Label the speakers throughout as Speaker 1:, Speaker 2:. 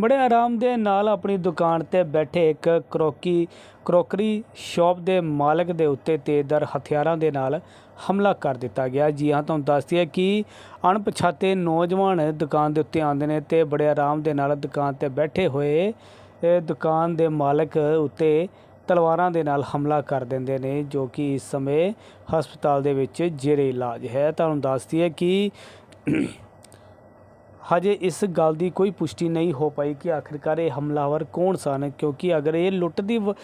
Speaker 1: ਬੜੇ ਆਰਾਮ ਦੇ ਨਾਲ ਆਪਣੀ ਦੁਕਾਨ ਤੇ ਬੈਠੇ ਇੱਕ ਕਰੋਕੀ, ਕਰੋਕਰੀ ਸ਼ਾਪ ਦੇ ਮਾਲਕ ਦੇ ਉੱਤੇ ਤੇਜ਼ਦਾਰ ਹਥਿਆਰਾਂ ਦੇ ਨਾਲ ਹਮਲਾ ਕਰ ਦਿੱਤਾ ਗਿਆ। ਜੀ ਹਾਂ, ਤੁਹਾਨੂੰ ਦੱਸ ਦਈਏ ਕਿ ਅਣਪਛਾਤੇ ਨੌਜਵਾਨ ਦੁਕਾਨ ਦੇ ਉੱਤੇ ਆਉਂਦੇ ਨੇ ਤੇ ਬੜੇ ਆਰਾਮ ਦੇ ਨਾਲ ਦੁਕਾਨ ਤੇ ਬੈਠੇ ਹੋਏ ਦੁਕਾਨ ਦੇ ਮਾਲਕ ਉੱਤੇ ਤਲਵਾਰਾਂ ਦੇ ਨਾਲ ਹਮਲਾ ਕਰ ਦਿੰਦੇ ਨੇ, ਜੋ ਕਿ ਇਸ ਸਮੇਂ ਹਸਪਤਾਲ ਦੇ ਵਿੱਚ ਜੇਰੇ ਇਲਾਜ ਹੈ। ਤੁਹਾਨੂੰ ਦੱਸਦੀ ਹੈ ਕਿ ਹਜੇ ਇਸ ਗੱਲ ਦੀ ਕੋਈ ਪੁਸ਼ਟੀ ਨਹੀਂ ਹੋ ਪਾਈ ਕਿ ਆਖਿਰਕਾਰ ਇਹ ਹਮਲਾਵਰ ਕੌਣ ਸਨ, ਕਿਉਂਕਿ ਅਗਰ ਇਹ ਲੁੱਟ ਦੀ ਵ-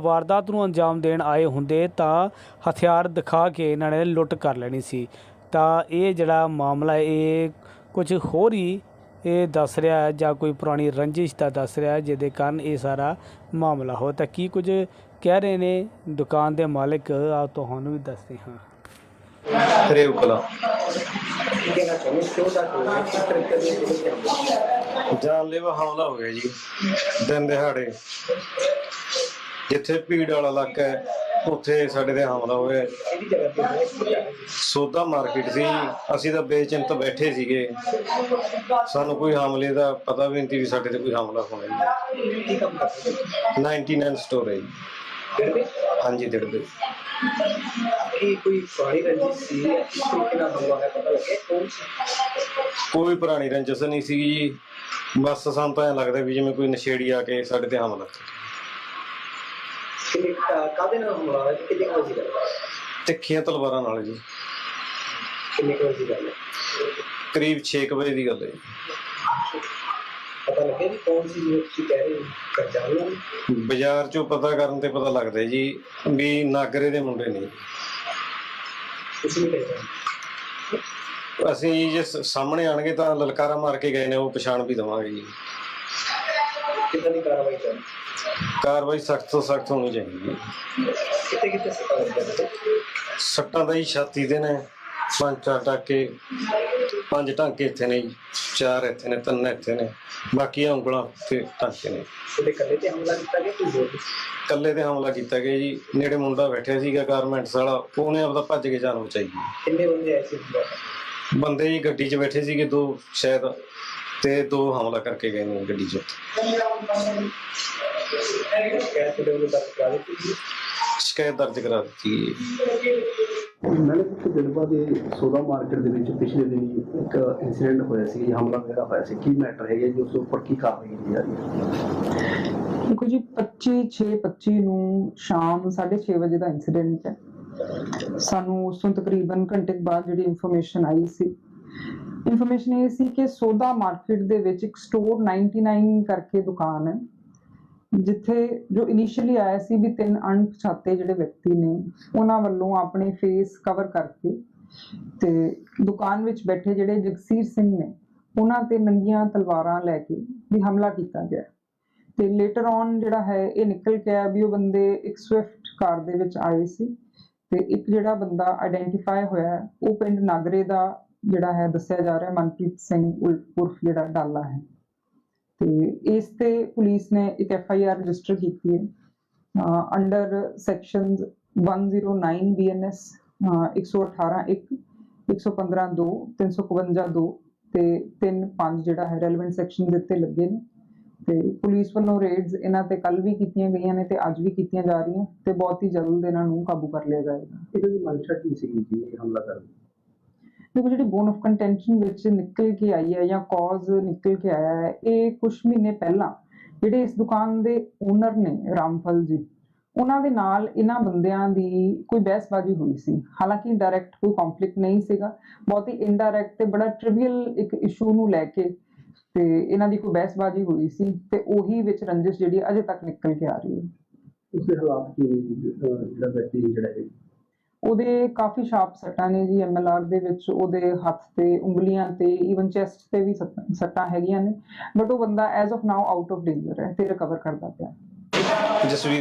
Speaker 1: ਵਾਰਦਾਤ ਨੂੰ ਅੰਜਾਮ ਦੇਣ ਆਏ ਹੁੰਦੇ ਤਾਂ ਹਥਿਆਰ ਦਿਖਾ ਕੇ ਇਹਨਾਂ ਨੇ ਲੁੱਟ ਕਰ ਲੈਣੀ ਸੀ। ਤਾਂ ਇਹ ਜਿਹੜਾ ਮਾਮਲਾ ਇਹ ਕੁਝ ਹੋਰ ਹੀ ਇਹ ਦੱਸ ਰਿਹਾ ਹੈ ਜਾਂ ਕੋਈ ਪੁਰਾਣੀ ਰੰਜਿਸ਼ ਦਾ ਦੱਸ ਰਿਹਾ ਹੈ, ਜਿਹਦੇ ਕਾਰਨ ਇਹ ਸਾਰਾ ਮਾਮਲਾ ਹੋ ਤਾਂ ਕੀ ਕੁਝ ਕਹਿ ਰਹੇ ਨੇ ਦੁਕਾਨ ਦੇ ਮਾਲਕ ਆ ਤੁਹਾਨੂੰ ਵੀ ਦੱਸਦੇ ਹਾਂ।
Speaker 2: ਹਰੇਵ ਕਲਾ
Speaker 3: ਕਹਿਣਾ ਚਾਹੁੰਦੇ ਕਿਉਂ ਦਾ ਹੋਇਆ ਕਿਸ ਤਰੀਕੇ ਦੇ ਜਿਹੜੇ ਕੰਮ
Speaker 2: ਜਾਨਲੇਵਾ ਹਮਲਾ ਹੋ ਗਿਆ ਜੀ ਦਿਨ ਦਿਹਾੜੇ। ਜਿੱਥੇ ਭੀੜ ਵਾਲਾ ਇਲਾਕਾ ਹੈ ਉੱਥੇ ਸਾਡੇ ਤੇ ਹਮਲਾ ਹੋਇਆ।
Speaker 3: ਕਿਹੜੀ ਜਗ੍ਹਾ ਤੇ ਹੋਇਆ ਕੀ ਕਾਰਨ
Speaker 2: ਸੋਦਾ ਮਾਰਕੀਟ ਸੀ ਅਸੀਂ ਤਾਂ ਬੇਚਿੰਤ ਬੈਠੇ ਸੀਗੇ। ਸਾਨੂੰ ਕੋਈ ਹਮਲੇ ਦਾ ਪਤਾ ਵੀ ਨਹੀਂ ਸੀ ਵੀ ਸਾਡੇ ਤੇ ਕੋਈ ਹਮਲਾ ਹੋਣਾ
Speaker 3: ਕੀ ਕੰਮ ਕਰਦੇ ਹੋ?
Speaker 2: ਜੀ 99 ਸਟੋਰ ਹੈ ਜੀ।
Speaker 3: ਵੀ
Speaker 2: ਹਾਂਜੀ
Speaker 3: ਕੋਈ ਪੁਰਾਣੀ ਰੰਜਿਸ਼
Speaker 2: ਕੋਈ ਪੁਰਾਣੀ ਨਹੀਂ ਸੀਗੀ ਜੀ। ਬਸ ਸਾਨੂੰ ਤਾਂ ਐਂ ਲੱਗਦਾ ਵੀ ਜਿਵੇਂ ਕੋਈ ਨਸ਼ੇੜੀ ਆ ਕੇ ਸਾਡੇ ਤੇ ਹਮਲਾ ਕਰ।
Speaker 3: ਕਾਹਦੇ ਨਾਲ ਹਮਲਾ ਹੋਇਆ ਤੇ ਕਿੰਨੇ ਕੁ ਵਜੇ ਗੱਲ ਹੈ?
Speaker 2: ਤਿੱਖੀਆਂ ਤਲਵਾਰਾਂ ਨਾਲ ਜੀ।
Speaker 3: ਵਜੇ ਗੱਲ ਹੈ?
Speaker 2: ਕਰੀਬ 6 ਵਜੇ ਦੀ ਗੱਲ ਹੈ ਜੀ।
Speaker 3: ਪਤਾ ਲੱਗਿਆ ਵੀ ਕੌਣ ਸੀ ਜੋ ਤੁਸੀਂ ਕਹਿ ਰਹੇ ਹੋ ਵਾਲੇ?
Speaker 2: ਬਾਜ਼ਾਰ ਚੋਂ ਪਤਾ ਕਰਨ ਤੇ ਪਤਾ ਲੱਗਦਾ ਜੀ ਵੀ ਨਾਗਰੇ ਦੇ ਮੁੰਡੇ ਨੇ।
Speaker 3: ਨਹੀਂ ਕਹਿ
Speaker 2: ਅਸੀਂ ਜੇ ਸ- ਸਾਹਮਣੇ ਆਣਗੇ ਤਾਂ ਲਲਕਾਰਾ ਮਾਰ ਕੇ ਗਏ ਨੇ ਉਹ ਪਛਾਣ ਵੀ ਦਵਾਂਗੇ ਜੀ।
Speaker 3: ਕਿੱਦਾਂ ਦੀ ਕਾਰਵਾਈ ਚੱਲ
Speaker 2: ਕਾਰਵਾਈ ਸਖਤ ਤੋਂ ਸਖਤ ਹੋਣੀ ਚਾਹੀਦੀ ਹੈ।
Speaker 3: ਕਿਤੇ ਕਿਤੇ ਸਤਾ ਲੱਗਦਾ
Speaker 2: ਸੱਟਾਂ ਦਾ ਹੀ ਛਾਤੀ ਦੇ ਨੇ ਪੰਜ ਚਾਰ ਟਾਕੇ। ਪੰਜ ਟਾਂਕੇ ਇੱਥੇ ਨੇ ਜੀ ਚਾਰ ਇੱਥੇ ਨੇ ਤਿੰਨ ਇੱਥੇ ਨੇ ਬਾਕੀ ਆਹ ਉਂਗਲਾਂ ਤੇ ਟਾਂਕੇ ਨੇ।
Speaker 3: ਕੱਲੇ ਤੇ ਹਮਲਾ ਕੀਤਾ ਗਿਆ ਕੋਈ ਹੋਰ?
Speaker 2: ਕੱਲੇ ਤੇ ਹਮਲਾ ਕੀਤਾ ਗਿਆ ਜੀ ਨੇੜੇ ਮੁੰਡਾ ਬੈਠਿਆ ਸੀਗਾ ਗਾਰਮੈਂਟਸ ਵਾਲਾ ਉਹਨੇ ਆਪਦਾ ਭੱਜ ਕੇ ਜਾਨ ਬਚਾਈ
Speaker 3: ਕਿੰਨੇ ਬੰਦੇ ਆਏ ਸੀ ਹਮਲਾ
Speaker 2: ਬੰਦੇ ਜੀ ਗੱਡੀ 'ਚ ਬੈਠੇ ਸੀਗੇ ਦੋ ਸ਼ਾਇਦ ਤੇ ਦੋ ਹਮਲਾ ਕਰਕੇ ਗਏ ਨੇ ਗੱਡੀ 'ਚ।
Speaker 3: ਸ਼ਿਕਾਇਤ ਤੁਹਾਡੇ ਵੱਲੋਂ ਦਰਜ ਕਰਾ ਦਿੱਤੀ ਗਈ
Speaker 2: ਸ਼ਿਕਾਇਤ ਦਰਜ ਕਰਾ ਦਿੱਤੀ
Speaker 4: ਮੈਨੇ ਕੁਝ ਦਿਨ ਬਾਅਦ ਸੋਦਾ ਮਾਰਕੀਟ ਦੇ ਵਿੱਚ ਪਿਛਲੇ ਦਿਨੀ ਇੱਕ ਇਨਸੀਡੈਂਟ ਹੋਇਆ ਸੀ ਹਮਲਾ ਵਗੈਰਾ ਹੋਇਆ ਸੀ। ਕੀ ਮੈਟਰ ਹੈਗਾ ਜੀ, ਉਸ ਉੱਪਰ ਕੀ ਕਾਰਵਾਈ ਕੀਤੀ ਜਾ ਰਹੀ ਹੈ?
Speaker 5: ਦੇਖੋ ਜੀ 25 6 25 ਨੂੰ ਸ਼ਾਮ 6:30 ਵਜੇ ਦਾ ਇਨਸੀਡੈਂਟ ਹੈ। ਸਾਨੂੰ ਉਸ ਤੋਂ ਤਕਰੀਬਨ ਘੰਟੇ ਬਾਅਦ ਜਿਹੜੀ ਇਨਫੋਰਮੇਸ਼ਨ ਆਈ ਸੀ। ਇਨਫੋਰਮੇਸ਼ਨ ਇਹ ਸੀ ਕਿ ਸੋਦਾ ਮਾਰਕੀਟ ਦੇ ਵਿੱਚ ਇੱਕ ਸਟੋਰ 99 ਕਰਕੇ ਦੁਕਾਨ ਹੈ। ਜਿੱਥੇ ਜੋ ਇਨੀਸ਼ੀਅਲੀ ਆਇਆ ਸੀ ਵੀ ਤਿੰਨ ਅਣਪਛਾਤੇ ਜਿਹੜੇ ਵਿਅਕਤੀ ਨੇ, ਉਹਨਾਂ ਵੱਲੋਂ ਆਪਣੇ ਫੇਸ ਕਵਰ ਕਰਕੇ ਤੇ ਦੁਕਾਨ ਵਿੱਚ ਬੈਠੇ ਜਿਹੜੇ ਜਗਸੀਰ ਸਿੰਘ ਨੇ, ਉਹਨਾਂ ਤੇ ਨੰਗੀਆਂ ਤਲਵਾਰਾਂ ਲੈ ਕੇ ਵੀ ਹਮਲਾ ਕੀਤਾ ਗਿਆ। ਤੇ ਲੇਟਰ ਔਨ ਜਿਹੜਾ ਹੈ, ਇਹ ਨਿਕਲ ਕੇ ਆਇਆ ਵੀ ਉਹ ਬੰਦੇ ਇੱਕ ਸਵਿਫਟ ਕਾਰ ਦੇ ਵਿੱਚ ਆਏ ਸੀ ਤੇ ਇੱਕ ਜਿਹੜਾ ਬੰਦਾ ਆਇਡੈਂਟੀਫਾਈ ਹੋਇਆ, ਉਹ ਪਿੰਡ ਨਾਗਰੇ ਦਾ ਜਿਹੜਾ ਹੈ, ਦੱਸਿਆ ਜਾ ਰਿਹਾ, ਮਨਪ੍ਰੀਤ ਸਿੰਘ ਉਲ- ਉਰਫ ਜਿਹੜਾ ਡਾਲਾ ਹੈ। ਤੇ ਇਸ ਤੇ ਪੁਲਿਸ ਨੇ ਇੱਕ ਐਫ ਆਈ ਆਰ ਰਜਿਸਟਰ ਕੀਤੀ ਹੈ। ਅੰਡਰ ਸੈਕਸ਼ਨਸ 109 ਬੀਐਨਐਸ 118 1 115 2 352 2 ਤੇ 3 5 ਜਿਹੜਾ ਹੈ ਰੈਲੇਵੈਂਟ ਸੈਕਸ਼ਨ ਦੇ ਉੱਤੇ ਲੱਗੇ ਨੇ। ਤੇ ਪੁਲਿਸ ਵੱਲੋਂ ਰੇਡਸ ਇਹਨਾਂ ਤੇ ਕੱਲ ਵੀ ਕੀਤੀਆਂ ਗਈਆਂ ਨੇ ਤੇ ਅੱਜ ਵੀ ਕੀਤੀਆਂ ਜਾ ਰਹੀਆਂ ਤੇ ਬਹੁਤ ਹੀ ਜਲਦ ਇਹਨਾਂ ਨੂੰ ਕਾਬੂ ਕਰ ਲਿਆ ਜਾਏਗਾ।
Speaker 4: ਇਹਦੀ ਮਨਸ਼ਾ ਕੀ ਸੀਗੀ ਜੀ ਹਮਲਾ ਕਰਨ ਦੀ?
Speaker 5: ਦੇਖੋ ਜਿਹੜੀ ਬੋਨ ਆਫ ਕੰਟੈਂਸ਼ਨ ਵਿੱਚ ਨਿਕਲ ਕੇ ਆਈ ਹੈ ਜਾਂ ਕਾਜ਼ ਨਿਕਲ ਕੇ ਆਇਆ ਹੈ, ਇਹ ਕੁਝ ਮਹੀਨੇ ਪਹਿਲਾਂ ਜਿਹੜੇ ਇਸ ਦੁਕਾਨ ਦੇ ਓਨਰ ਨੇ ਰਾਮਫਲ ਜੀ, ਉਹਨਾਂ ਦੇ ਨਾਲ ਇਹਨਾਂ ਬੰਦਿਆਂ ਦੀ ਕੋਈ ਬਹਿਸਬਾਜ਼ੀ ਹੋਈ ਸੀ ਹਾਲਾਂਕਿ ਡਾਇਰੈਕਟ ਕੋਈ ਕੰਫਲਿਕਟ ਨਹੀਂ ਸੀਗਾ, ਬਹੁਤ ਹੀ ਇਨਡਾਇਰੈਕਟ ਤੇ ਬੜਾ ਟ੍ਰਿਵੀਅਲ ਇੱਕ ਇਸ਼ੂ ਨੂੰ ਲੈ ਕੇ ਤੇ ਇਹਨਾਂ ਦੀ ਕੋਈ ਬਹਿਸਬਾਜ਼ੀ ਹੋਈ ਸੀ ਤੇ ਉਹੀ ਵਿੱਚ ਰੰਜਿਸ਼ ਜਿਹੜੀ ਅਜੇ ਤੱਕ ਨਿਕਲ ਕੇ ਆ ਰਹੀ ਹੈ
Speaker 4: ਉਸਦੇ ਹਾਲਾਤ ਕੀ ਜੀ? ਜਿਹੜਾ ਵਿਅਕਤੀ ਜਿਹੜਾ
Speaker 5: ਉਹਦੇ ਕਾਫੀ ਸ਼ਾਰਪ ਸੱਟਾਂ ਨੇ ਜੀ ਐਮਐਲਆਰ ਦੇ ਵਿੱਚ ਉਹਦੇ ਹੱਥ ਤੇ, ਉਂਗਲੀਆਂ ਤੇ ਈਵਨ ਚੈਸਟ ਤੇ ਵੀ ਸੱਟਾਂ ਹੈਗੀਆਂ ਨੇ ਬਟ ਉਹ ਬੰਦਾ as of now out of danger ਹੈ ਤੇ ਰਿਕਵਰ ਕਰਦਾ ਪਿਆ।
Speaker 2: ਜਸਵੀਰ